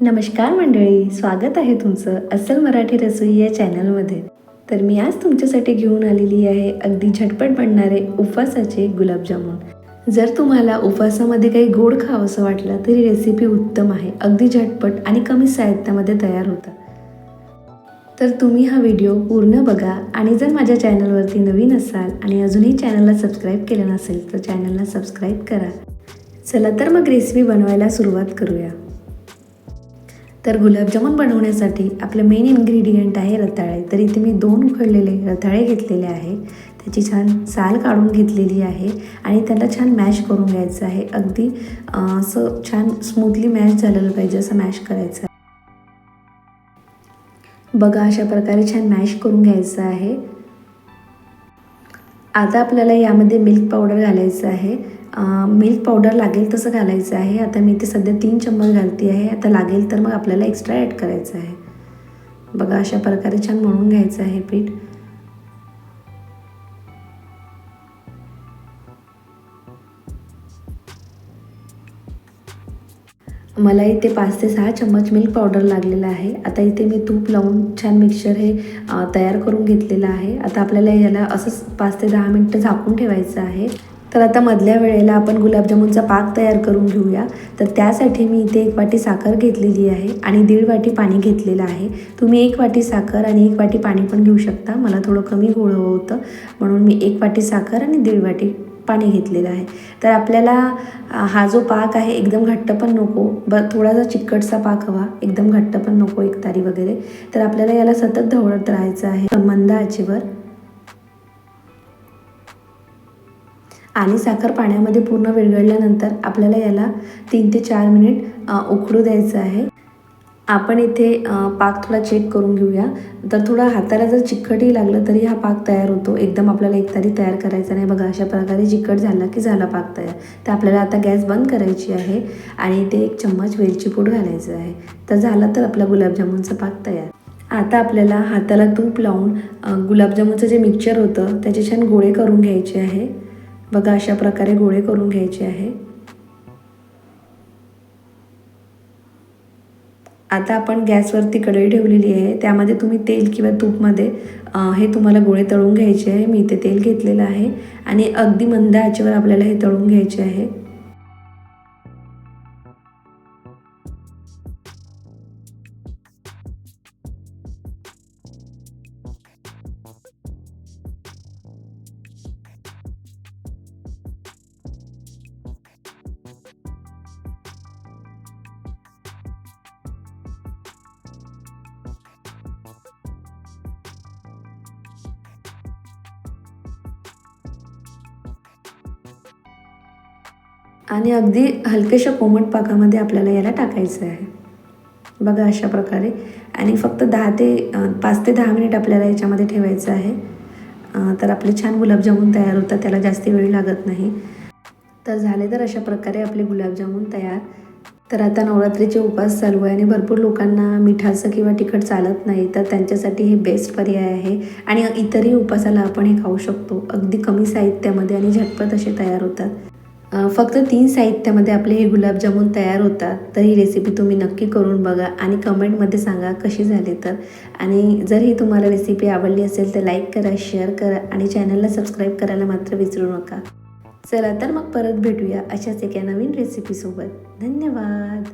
नमस्कार मंडळी स्वागत आहे तुमचं अस्सल मराठी रसोई या चॅनलमध्ये. तर मी आज तुमच्यासाठी घेऊन आलेली आहे अगदी झटपट बनणारे उपवासाचे गुलाबजामुन. जर तुम्हाला उपवासामध्ये काही गोड खावंसं वाटलं तरी रेसिपी उत्तम आहे अगदी झटपट आणि कमी साहित्यामध्ये तयार होतं. तर तुम्ही हा व्हिडिओ पूर्ण बघा आणि जर माझ्या चॅनलवरती नवीन असाल आणि अजूनही चॅनलला सबस्क्राईब केलं नसेल तर चॅनलला सबस्क्राईब करा. चला तर मग रेसिपी बनवायला सुरुवात करूया. तर गुलाबजामुन बनवण्यासाठी आपलं मेन इन्ग्रेडियंट आहे रताळे. तर इथे मी दोन उकडलेले रताळे घेतलेले आहे. त्याची छान साल काढून घेतलेली आहे आणि त्याला छान मॅश करून घ्यायचं आहे. अगदी असं छान स्मूथली मॅश झालेलं पाहिजे असं मॅश करायचं आहे. बघा अशा प्रकारे छान मॅश करून घ्यायचं आहे. आता आपल्याला यामध्ये मिल्क पावडर घालायचं आहे. मिल्क पावडर लागेल तसं घालायचं आहे. आता मी ते सध्या तीन चम्मच घालते आहे. आता लागेल तर मग आपल्याला एक्स्ट्रा ॲड करायचं आहे. बघा अशा प्रकारे छान म्हणून घ्यायचं आहे पीठ. मला इथे पाच ते सहा चम्मच मिल्क पावडर लागलेला आहे. आता इथे मी तूप लावून छान मिक्सर हे तयार करून घेतलेलं आहे. आता आपल्याला याला असंच पाच ते दहा मिनटं झाकून ठेवायचं आहे. तर आता मधल्या वेळेला आपण गुलाबजामुनचा पाक तयार करून घेऊया. तर त्यासाठी मी इथे एक वाटी साखर घेतलेली आहे आणि दीड वाटी पाणी घेतलेलं आहे. तुम्ही एक वाटी साखर आणि एक वाटी पाणी पण घेऊ शकता. मला थोडं कमी गोळ होतं म्हणून मी एक वाटी साखर आणि दीड वाटी पाणी घेतलेलं आहे. तर आपल्याला हा जो पाक आहे एकदम घट्ट पण नको. ब थोडासा चिकटसा पाक हवा एकदम घट्ट पण नको एक तारी वगैरे. तर आपल्याला याला सतत ढवळत राहायचं आहे. मंद आचेवर. आणि साखर पाण्यामध्ये पूर्ण विरघळल्यानंतर आपल्याला याला तीन ते चार मिनिट अ, उकळू द्यायचं आहे. आपण इथे पाक थोडा चेक करून घेऊया. तर थोडा हाताला जर चिकटही लागलं तरी हा पाक तयार होतो. एकदम आपल्याला एकतारी तयार करायचा नाही. बघा अशा प्रकारे चिकट झाला की झाला पाक तयार. तर आपल्याला आता गॅस बंद करायची आहे आणि इथे एक चम्मच वेलची पूड घालायचं आहे. तर झालं तर आपला गुलाबजामुनचा पाक तयार. आता आपल्याला हाताला तूप लावून गुलाबजामुनचं जे मिक्सचर होतं त्याचे छान गोळे करून घ्यायचे आहे. बघा अशा प्रकारे गोळे करून घ्यायचे आहे. आता आपण गॅसवरती कढई ठेवलेली आहे. त्यामध्ये तुम्ही तेल किंवा तूपमध्ये हे तुम्हाला गोळे तळून घ्यायचे आहे. मी इथे तेल घेतलेलं आहे. आणि अगदी मंद आचेवर आपल्याला हे तळून घ्यायचे आहे. आणि अगदी हलकेशा कोमट पाकामध्ये आपल्याला याला टाकायचं आहे. बघा अशा प्रकारे. आणि फक्त दहा ते पाच ते दहा मिनिट आपल्याला याच्यामध्ये ठेवायचं आहे. तर आपले छान गुलाबजामुन तयार होतात त्याला जास्ती वेळ लागत नाही. तर झाले तर अशा प्रकारे आपले गुलाबजामुन तयार. तर आता नवरात्रीचे उपास चालू आहे आणि भरपूर लोकांना मिठाचं किंवा तिखट चालत नाही तर त्यांच्यासाठी हे बेस्ट पर्याय आहे. आणि इतरही उपासाला आपण हे खाऊ शकतो. अगदी कमी साहित्यामध्ये आणि झटपट असे तयार होतात. फक्त तीन साहित्यामध्ये आपले हे गुलाबजामुन तयार होतात. तर ही रेसिपी तुम्ही नक्की करून बघा आणि कमेंटमध्ये सांगा कशी झाली तर. आणि जर ही तुम्हाला रेसिपी आवडली असेल तर लाईक करा शेअर करा आणि चॅनलला सबस्क्राईब करायला मात्र विसरू नका. चला तर मग परत भेटूया अशाच एका नवीन रेसिपीसोबत धन्यवाद.